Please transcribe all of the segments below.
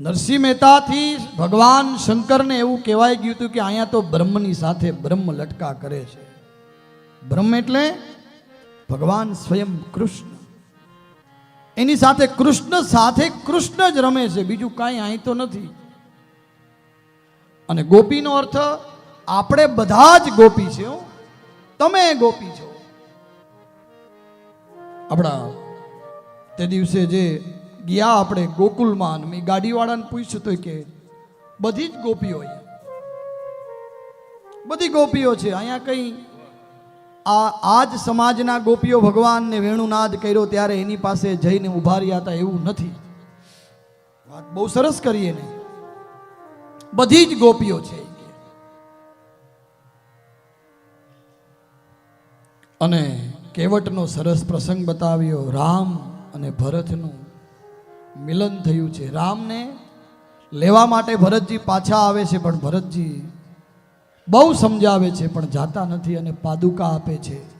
નરસિંહ મહેતાથી ભગવાન શંકરને એવું કહેવાય ગયું હતું કે અહીંયા તો બ્રહ્મની સાથે બ્રહ્મ લટકા કરે છે. બ્રહ્મ એટલે ભગવાન સ્વયં કૃષ્ણ. એની સાથે કૃષ્ણ સાથે કૃષ્ણ જ રમે છે, બીજું કાંઈ અહીં તો નથી. અને ગોપીનો અર્થ, આપણે બધા જ ગોપી છે. તમે ગોપી છો. આપણા તે દિવસે જે ગયા આપણે ગોકુલમાં મેં ગાડીવાળાને પૂછ્યું તો કે, બધી જ ગોપીઓ બધી ગોપીઓ છે. અહીંયા કંઈ આ આજ સમાજના ગોપીઓ ભગવાનને વેણુનાદ કર્યો ત્યારે એની પાસે જઈને ઊભા રહ્યા હતા એવું નથી. વાત બહુ સરસ કરીએ ને. બધી જ ગોપીઓ છે. અને કેવટનો સરસ પ્રસંગ બતાવ્યો, રામ અને ભરતનું મિલન થયું છે. રામને લેવા માટે ભરતજી પાછા આવે છે, પણ ભરતજી બહુ સમજાવે છે, પણ જાતા નથી અને પાદુકા આપે છે.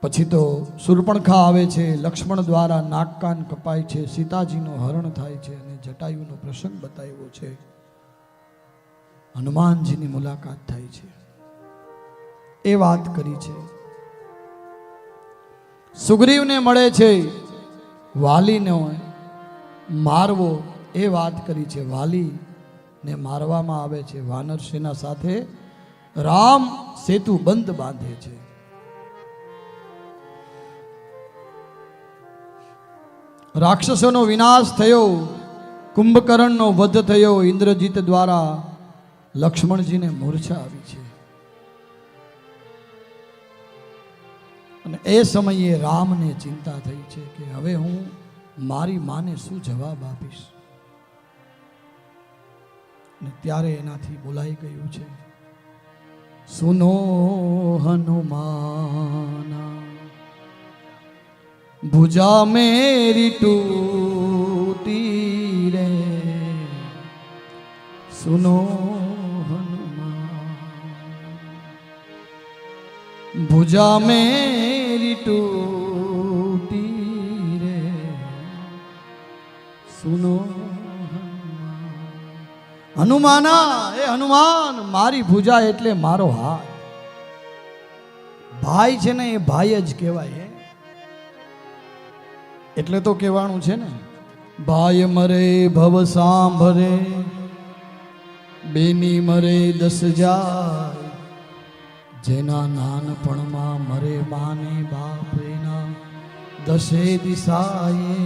પછી તો સુરપણખા આવે છે, લક્ષ્મણ દ્વારા નાકકાન કપાય છે, સીતાજીનું હરણ થાય છે અને જટાયુનો પ્રસંગ બતાવ્યો છે. હનુમાનજીની મુલાકાત થાય છે. એ વાત કરી છે. સુગ્રીવને મળે છે, વાલીને મારવો એ વાત કરી છે. વાલીને મારવામાં આવે છે. વાનર સેના સાથે રામ સેતુ બંધ બાંધે છે. રાક્ષસોનો વિનાશ થયો, કુંભકર્ણનો વધ થયો, ઇન્દ્રજીત દ્વારા લક્ષ્મણજીને મૂર્છા આવી છે. અને એ સમયે રામને ચિંતા થઈ છે કે હવે હું મારી માને શું જવાબ આપીશ? અને ત્યારે એનાથી બોલાઈ ગયું છે, સુનો હનુમાના, ભુજા મેરી ટૂટી રે. સુનો હનુમાન, ભુજા મેરી ટૂટી રે સુનો હનુમાના એ હનુમાન મારી ભૂજા એટલે મારો હાથ ભાઈ છે ને એ ભાઈ જ કહેવાય એટલે તો કહેવાનું છે ને ભાઈ મરે ભવ સાંભરે બેની મરે દસ જાય જેના નાનપણમાં મરે માને બાપ એના દશે દિશાએ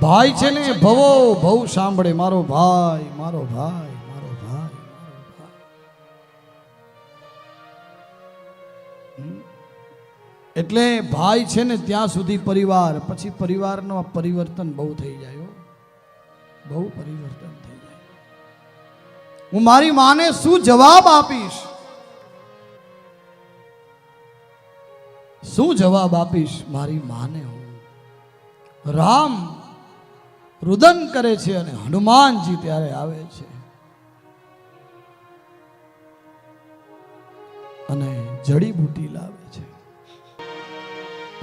ભાઈ છે ને, ભવો, ભવ સાંભળે, મારો ભાઈ મારો ભાઈ મારો ભાઈ. એટલે ભાઈ છે ને, ત્યાં સુધી પરિવાર, પછી પરિવારનો પરિવર્તન બહુ થઈ જાય બહુ પરિવર્તન થઈ હું મારી માને શું જવાબ આપીશ? શું જવાબ આપીશ મારી માને હું? રામ રુદન કરે છે અને હનુમાનજી ત્યારે આવે છે. અને જડીબૂટી લાવે છે.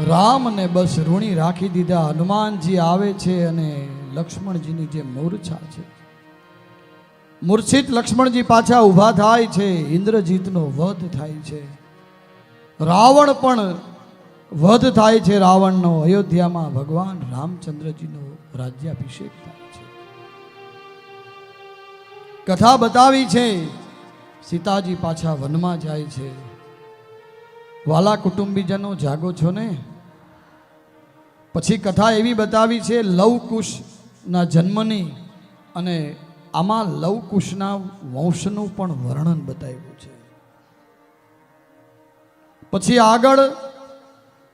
રામને બસ ઋણી રાખી દીધા. હનુમાનજી આવે છે અને લક્ષ્મણજીની જે મૂર્છા છે મૂર્છિત લક્ષ્મણજી પાછા ઊભા થાય છે. ઇન્દ્રજીતનો વધ થાય છે. રાવણ પણ વધ થાય છે રાવણનો. અયોધ્યામાં ભગવાન રામચંદ્રજીનો રાજ્યાભિષેક થાય છે. કથા બતાવી છે. સીતાજી પાછા વનમાં જાય છે. વાલા કુટુંબીજનો જાગો છો ને? પછી કથા એવી બતાવી છે, લવકુશના જન્મની અને આમાં લવકુશના વંશનું પણ વર્ણન બતાવ્યું છે. પછી આગળ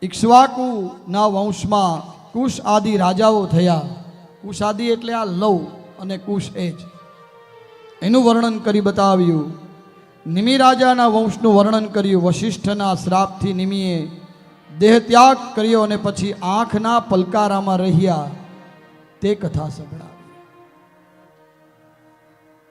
ઇક્ષ્વાકુના વંશમાં કુશ આદિ રાજાઓ થયા. કુશ આદિ એટલે આ લવ અને કુશ એ જ. એનું વર્ણન કરી બતાવ્યું. નિમિ રાજાના વંશનું વર્ણન કર્યું. વશિષ્ઠના શ્રાપથી નિમિએ દેહ ત્યાગ કર્યો અને પછી આંખના પલકારામાં રહ્યા. તે કથા સંભળાવી